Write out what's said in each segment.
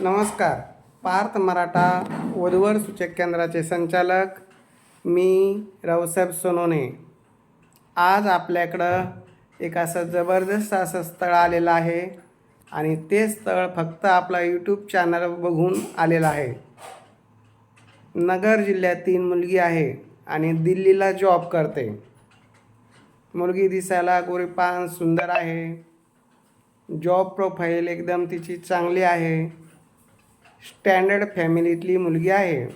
नमस्कार. पार्थ मराठा वधूवर सूचक केंद्राचे संचालक मी रावसाहेब सोनोने. आज आपल्याकडं एक असं जबरदस्त असं स्थळ आलेलं आहे आणि ते स्थळ फक्त आपला यूट्यूब चॅनल बघून आलेलं आहे. नगर जिल्ह्यातील मुलगी आहे आणि दिल्लीला जॉब करते. मुलगी दिसायला गोरीपान सुंदर आहे. जॉब प्रोफाईल एकदम तिची चांगली आहे. स्टँडर्ड फॅमिलीतली मुलगी आहे.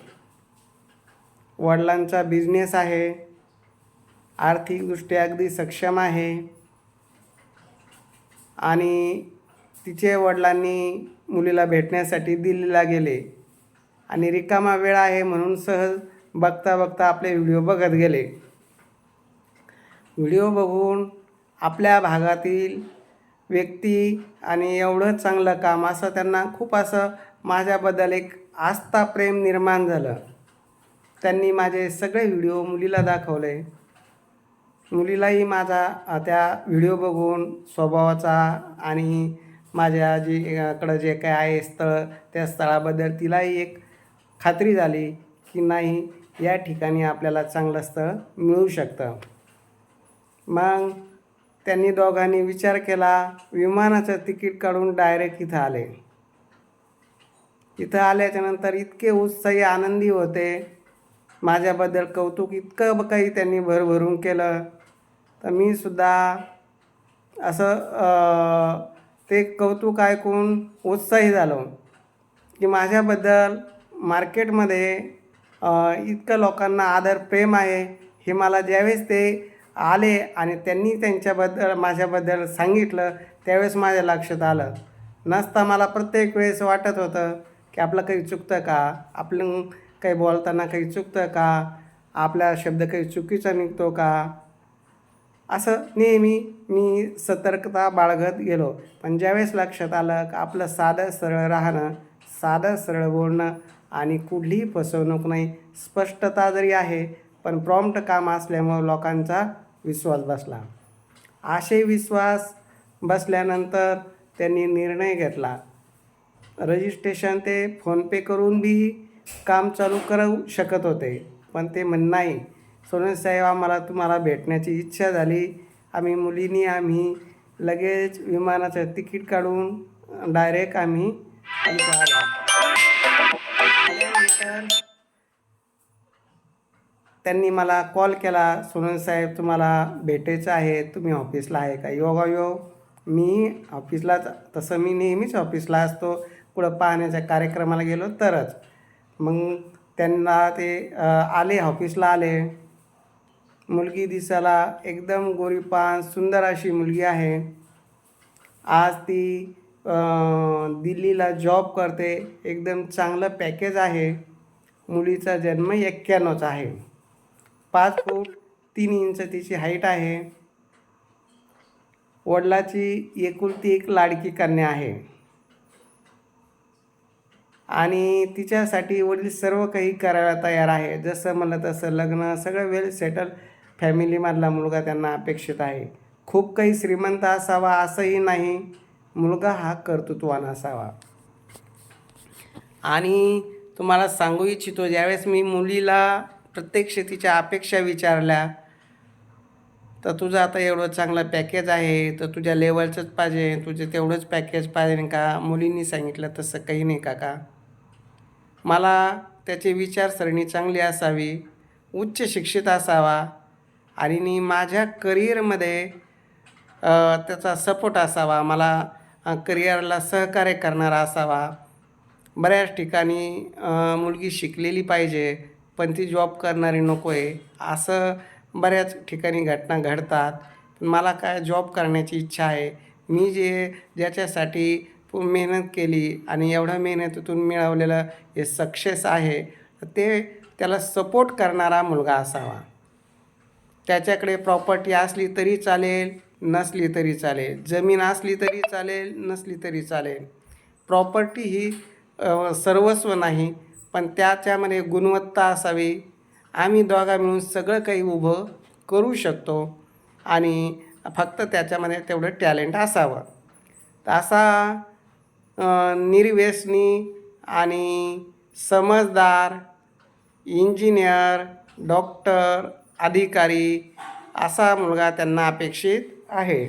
वडिलांचा बिझनेस आहे. आर्थिकदृष्ट्या अगदी सक्षम आहे. आणि तिचे वडिलांनी मुलीला भेटण्यासाठी दिल्लीला गेले. आणि रिकामा वेळ आहे म्हणून सहज बघता बघता आपले व्हिडिओ बघत गेले. व्हिडिओ बघून आपल्या भागातील व्यक्ती आणि एवढं चांगलं काम असं त्यांना खूप असं माझ्याबद्दल एक आस्था प्रेम निर्माण झालं. त्यांनी माझे सगळे व्हिडिओ मुलीला दाखवले. मुलीलाही माझा त्या व्हिडिओ बघून स्वभावाचा आणि माझ्या जीकडं जे काय आहे स्थळ त्या स्थळाबद्दल तिलाही एक खात्री झाली की नाही या ठिकाणी आपल्याला चांगलं स्थळ मिळू शकतं. मग त्यांनी दोघांनी विचार केला विमानाचं तिकीट काढून डायरेक्ट इथं आले. तिथं आल्याच्यानंतर इतके उत्साही आनंदी होते. माझ्याबद्दल कौतुक इतकं काही त्यांनी भरभरून केलं. तर मी सुद्धा असं ते कौतुक ऐकून उत्साही झालो. की माझ्याबद्दल मार्केटमध्ये इतकं लोकांना आदर प्रेम आहे. हे मला ज्यावेळेस ते आले आणि त्यांनी त्यांच्याबद्दल माझ्याबद्दल सांगितलं त्यावेळेस माझ्या लक्षात आलं. नसता मला प्रत्येक वेळेस वाटत होतं. की आपलं काही चुकतं का? आपलं काही बोलताना काही चुकतं का? आपला शब्द काही चुकीचा निघतो का? असं नेहमी मी सतर्कता बाळगत गेलो. पण ज्यावेळेस लक्षात आलं की आपलं साधं सरळ राहणं साधं सरळ बोलणं आणि कुठलीही फसवणूक नाही स्पष्टता जरी आहे पण प्रॉम्प्ट काम असल्यामुळं लोकांचा विश्वास बसला. असे विश्वास बसल्यानंतर त्यांनी निर्णय घेतला. रजिस्ट्रेशन ते फोनपे करून बी काम चालू करू शकत होते पण ते म्हण नाही. सोनल साहेब आम्हाला तुम्हाला भेटण्याची इच्छा झाली. आम्ही मुलींनी आम्ही लगेच विमानाचं तिकीट काढून डायरेक्ट आम्ही त्यांनी मला कॉल केला सोनल साहेब तुम्हाला भेटायचं आहे तुम्ही ऑफिसला आहे का? योगायोग मी ऑफिसलाच तसं मी नेहमीच ऑफिसला असतो. कुठं पाहण्याच्या कार्यक्रमाला गेलो तरच. मग त्यांना ते आले ऑफिसला आले. मुलगी दिसायला एकदम गोरीपान सुंदर अशी मुलगी आहे. आज ती दिल्लीला जॉब करते. एकदम चांगलं पॅकेज आहे. मुलीचा जन्म एक्क्याण्णवचा आहे. पाच फूट तीन इंच तिची हाईट आहे. वडिलाची एकुलती एक लाडकी कन्या आहे. आणि तिच्यासाठी वडील सर्व काही करायला तयार आहे. जसं म्हणलं तसं लग्न सगळं वेल सेटल फॅमिलीमधला मुलगा त्यांना अपेक्षित आहे. खूप काही श्रीमंत असावा असंही नाही. मुलगा हा कर्तृत्वान असावा. आणि तुम्हाला सांगू इच्छितो ज्यावेळेस मी मुलीला प्रत्यक्ष तिच्या अपेक्षा विचारल्या तर तुझं आता एवढं चांगलं पॅकेज आहे तर तुझ्या लेवलचंच पाहिजे तुझं तेवढंच पॅकेज पाहिजे का? मुलींनी सांगितलं तसं काही नाही काका. मला त्याची विचारसरणी चांगली असावी उच्च शिक्षित असावा आणि माझ्या करिअरमध्ये त्याचा सपोर्ट असावा मला करिअरला सहकार्य करणारा असावा. बऱ्याच ठिकाणी मुलगी शिकलेली पाहिजे पण ती जॉब करणारी नको आहे असं बऱ्याच ठिकाणी घटना घडतात. मला काय जॉब करण्याची इच्छा आहे मी जे ज्याच्यासाठी मेहनत केली आणि एवढ्या मेहनतीतून मिळवलेलं हे सक्सेस आहे ते त्याला सपोर्ट करणारा मुलगा असावा. त्याच्याकडे प्रॉपर्टी असली तरी चालेल नसली तरी चालेल. जमीन असली तरी चालेल नसली तरी चालेल. प्रॉपर्टी ही सर्वस्व नाही पण त्याच्यामध्ये गुणवत्ता असावी. आम्ही दोघा मिळून सगळं काही उभं करू शकतो आणि फक्त त्याच्यामध्ये तेवढं टॅलेंट असावं. तर असा निर्व्यसनी आणि समजदार इंजिनियर डॉक्टर अधिकारी असा मुलगा त्यांना अपेक्षित आहे.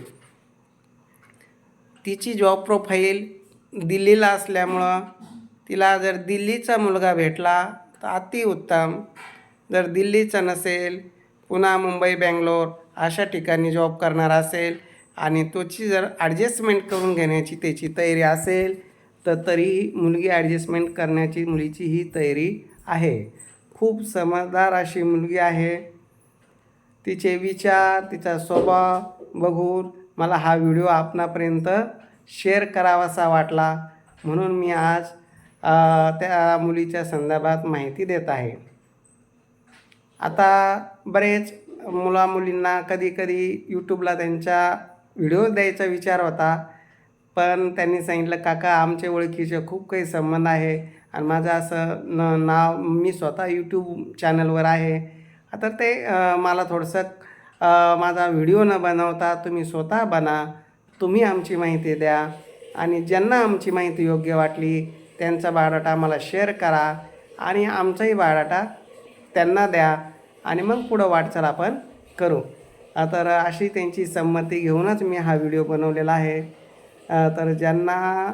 तिची जॉब प्रोफाईल दिल्लीला असल्यामुळं तिला जर दिल्लीचा मुलगा भेटला तर अतिउत्तम. जर दिल्लीचा नसेल पुन्हा मुंबई बेंगलोर अशा ठिकाणी जॉब करणार असेल आणि तोची जर ॲडजस्टमेंट करून घेण्याची त्याची तयारी असेल तर तरीही मुलगी ॲडजस्टमेंट करण्याची मुलीची ही तयारी आहे. खूप समजदार अशी मुलगी आहे. तिचे विचार तिचा स्वभाव बघून मला हा व्हिडिओ आपणापर्यंत शेअर करावासा वाटला. म्हणून मी आज त्या मुलीच्या संदर्भात माहिती देत आहे. आता बरेच मुला मुलींना कधी कधी यूट्यूबला त्यांच्या व्हिडिओ द्यायचा विचार होता. पण त्यांनी सांगितलं काका आमचे ओळखीचे खूप काही संबंध आहे आणि माझं असं न नाव मी स्वतः यूट्यूब चॅनलवर आहे. आता ते मला थोडंसं माझा व्हिडिओ न बनवता तुम्ही स्वतः बना. तुम्ही आमची माहिती द्या आणि ज्यांना आमची माहिती योग्य वाटली त्यांचा बायोडाटा आम्हाला शेअर करा आणि आमचाही बायोडाटा त्यांना द्या आणि मग पुढं वाटचाल आपण करू. तर अशी त्यांची संमती घेऊनच मी हा व्हिडिओ बनवलेला आहे. तर ज्यांना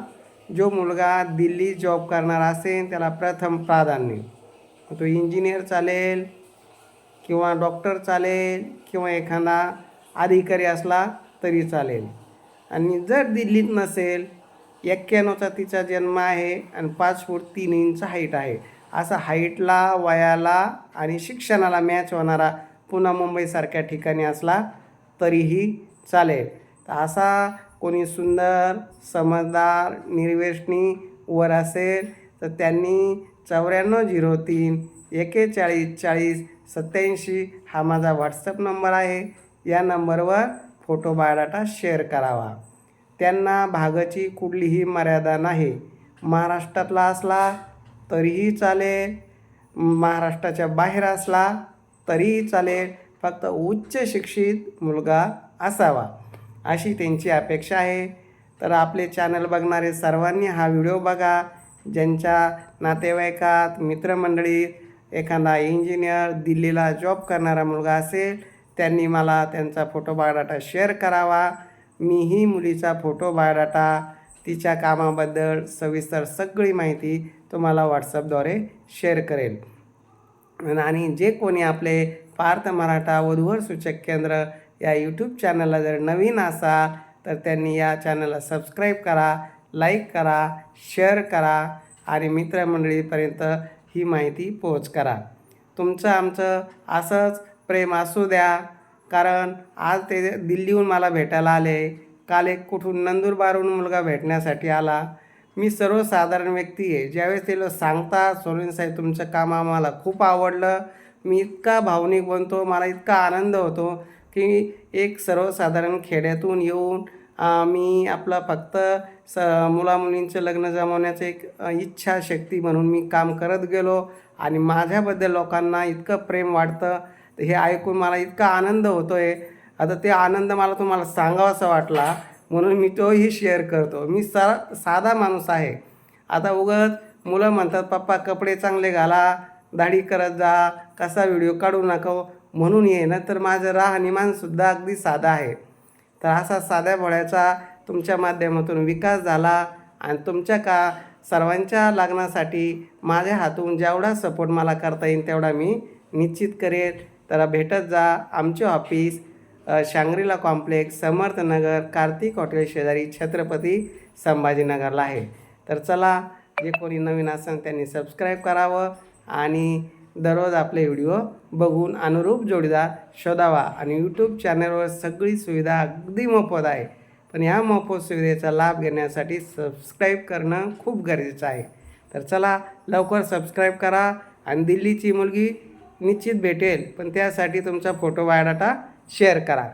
जो मुलगा दिल्ली जॉब करणार असेल त्याला प्रथम प्राधान्य. तो इंजिनियर चालेल किंवा डॉक्टर चालेल किंवा एखादा अधिकारी असला तरी चालेल. आणि जर दिल्लीत नसेल एक्क्याण्णवचा तिचा जन्म आहे आणि पाच फूट तीन इंच हाईट आहे. असा हाईटला वयाला आणि शिक्षणाला मॅच होणारा पुन्हा मुंबईसारख्या ठिकाणी असला तरीही चालेल. तर असा कोणी सुंदर समजदार निर्वेशनी वर असेल तर त्यांनी चौऱ्याण्णव झिरो तीन एकेचाळीस चाळीस सत्याऐंशी हा माझा व्हॉट्सअप नंबर आहे. या नंबरवर फोटो बायोडाटा शेअर करावा. त्यांना भागाची कुठलीही मर्यादा नाही. महाराष्ट्रातला असला तरीही चालेल. महाराष्ट्राच्या बाहेर असला तरीही चालेल. फक्त उच्च शिक्षित मुलगा असावा अशी त्यांची अपेक्षा आहे. तर आपले चॅनल बघणारे सर्वांनी हा व्हिडिओ बघा. ज्यांच्या नातेवाईकात मित्रमंडळीत एखादा इंजिनियर दिल्लीला जॉब करणारा मुलगा असेल त्यांनी मला त्यांचा फोटो बायोडाटा शेअर करावा. मीही मुलीचा फोटो बायोडाटा तिच्या कामाबद्दल सविस्तर सगळी माहिती तुम्हाला व्हॉट्सअपद्वारे शेअर करेल. आणि जे कोणी आपले पार्थ मराठा वधूवर सूचक केंद्र या यूट्यूब चॅनलला जर नवीन असाल तर त्यांनी या चॅनलला सबस्क्राईब करा लाईक करा शेअर करा आणि मित्रमंडळीपर्यंत ही माहिती पोहोच करा. तुमचं आमचं असंच प्रेम असू द्या कारण आज ते दिल्लीहून मला भेटायला आले. काल एक कुठून नंदुरबारहून मुलगा भेटण्यासाठी आला. मी सर्वसाधारण व्यक्ती आहे. ज्यावेळेस ते लोक सांगतात सोरेन साहेब तुमचं काम आम्हाला खूप आवडलं. मी इतका भावनिक बनतो मला इतका आनंद होतो की एक सर्वसाधारण खेड्यातून येऊन मी आपलं फक्त स मुलामुलींचं लग्न जमवण्याचं एक इच्छाशक्ती म्हणून मी काम करत गेलो आणि माझ्याबद्दल लोकांना इतकं प्रेम वाटतं हे ऐकून मला इतका आनंद होतो आहे आता ते आनंद मला तुम्हाला सांगावासा वाटला म्हणून मी तोही शेअर करतो. मी सा साधा माणूस आहे. आता उगत मुलं म्हणतात पप्पा कपडे चांगले घाला दाढी करत जा कसा व्हिडिओ काढू नको? म्हणून ये ना तर माझं राहणीमानसुद्धा अगदी साधा आहे. तर असा साध्या भोळ्याचा तुमच्या माध्यमातून विकास झाला आणि तुमच्या का सर्वांच्या लग्नासाठी माझ्या हातून जेवढा सपोर्ट मला करता येईल तेवढा मी निश्चित करेल तर भेटत जा आमचे office Shangrila complex Samarthnagar Kartik hotel शेजारी छत्रपती संभाजीनगरला आहे. तर चला जे कोणी नवीन असेल त्यांनी सबस्क्राईब करावं आणि दररोज आपले व्हिडिओ बघून अनुरूप जोडीदार शोधावा. आणि यूट्यूब चॅनलवर सगळी सुविधा अगदी मोफत आहे. पण या मोफत सुविधेचा लाभ घेण्यासाठी सबस्क्राईब करणं खूप गरजेचं आहे. तर चला लवकर सबस्क्राईब करा आणि दिल्लीची मुलगी निश्चित भेटेल. पण त्यासाठी तुमचा फोटो बायोडाटा शेअर करा.